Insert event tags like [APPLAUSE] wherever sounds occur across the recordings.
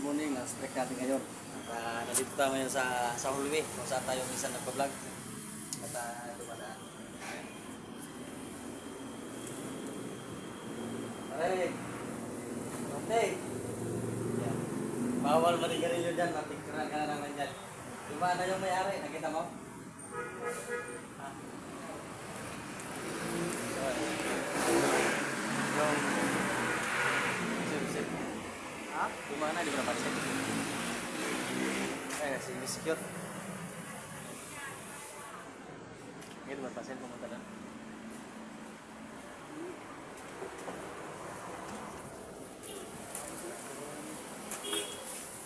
morning. Last break natin ngayon. At uh, nandito tayo ngayon sa, sa hallway kung saan tayo minsan nagpa-vlog. At uh, pala. Ayan. Aray! Okay! Yan. Bawal manigarilyo dyan. Mapicturean ka na naman dyan. Di ba na yung may-ari? Nakita mo? Ha? Ha? Gumana, di ba napansin? Eh, si Miss Cute. Hindi ba napansin pumunta na?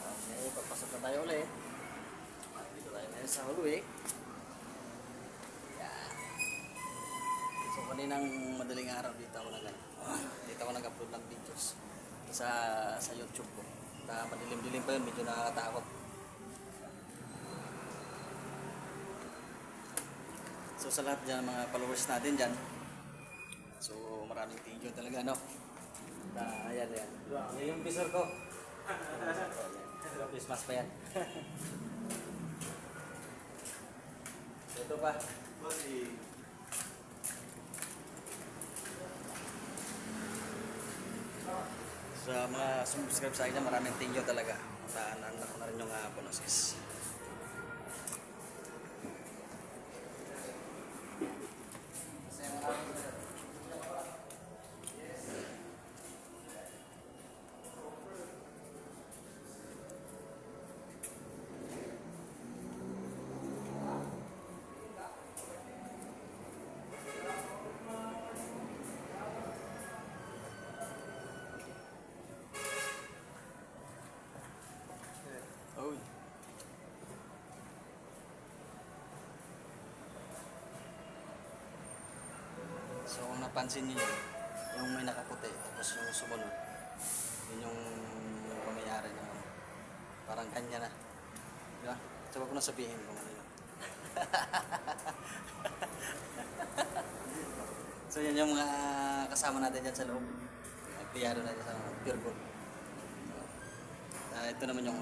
Okay, papasok na tayo ulit. Dito tayo ngayon sa hallway. Yan. So kaninang madaling araw dito ako nag dito ako nag-upload ng videos sa sa YouTube ko. Na madilim-dilim pa yun, medyo nakakatakot. So sa lahat dyan, mga followers natin dyan, so maraming thank you talaga, no? Na, ayan, ayan. Yan yung visor ko. Christmas pa yan. [LAUGHS] Ito pa. Sa mga subscribe sa akin maraming thank you talaga. Naanan ko na rin yung uh, bonuses. Napansin niyo yun, yung may nakaputi, tapos yung sumunod, yun yung pamayari niya. Parang kanya na. Di ba? So wag ko na sabihin kung ano yun. [LAUGHS] so yan yung mga kasama natin dyan sa loob. Piyaro natin sa Pure Gold. Ah, ito naman yung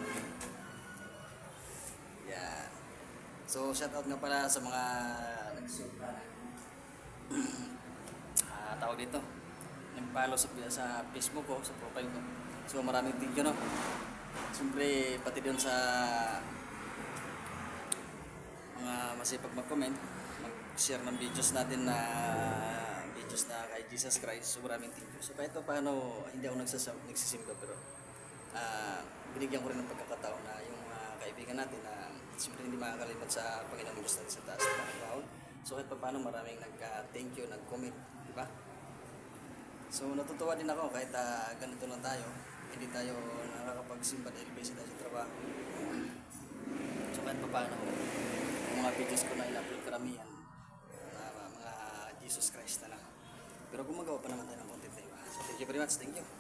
Yan. So, shout out nga pala sa mga nag-shoot [CLEARS THROAT] ah, tawag dito. Nag-follow sa, sa Facebook ko, sa profile ko. So, maraming thank you, no? Siyempre, pati doon sa mga masipag mag-comment, mag-share ng videos natin na videos na kay Jesus Christ. So, maraming thank you. So, kahit pa paano, hindi ako nagsasam, nagsisimba, pero ah binigyan ko rin ng pagkakataon na yung mga kaibigan natin na siyempre hindi makakalimot sa Panginoon Diyos natin sa taas ng. So kahit pa paano maraming nag-thank you, nag-comment, di ba? So natutuwa din ako kahit ah, ganito lang tayo, hindi tayo nakakapagsimba dahil busy tayo sa trabaho. So kahit pa paano, mga videos ko na in-upload karamihan, na mga Jesus Christ na lang. Pero gumagawa pa naman tayo ng content, di ba? So thank you very much, thank you.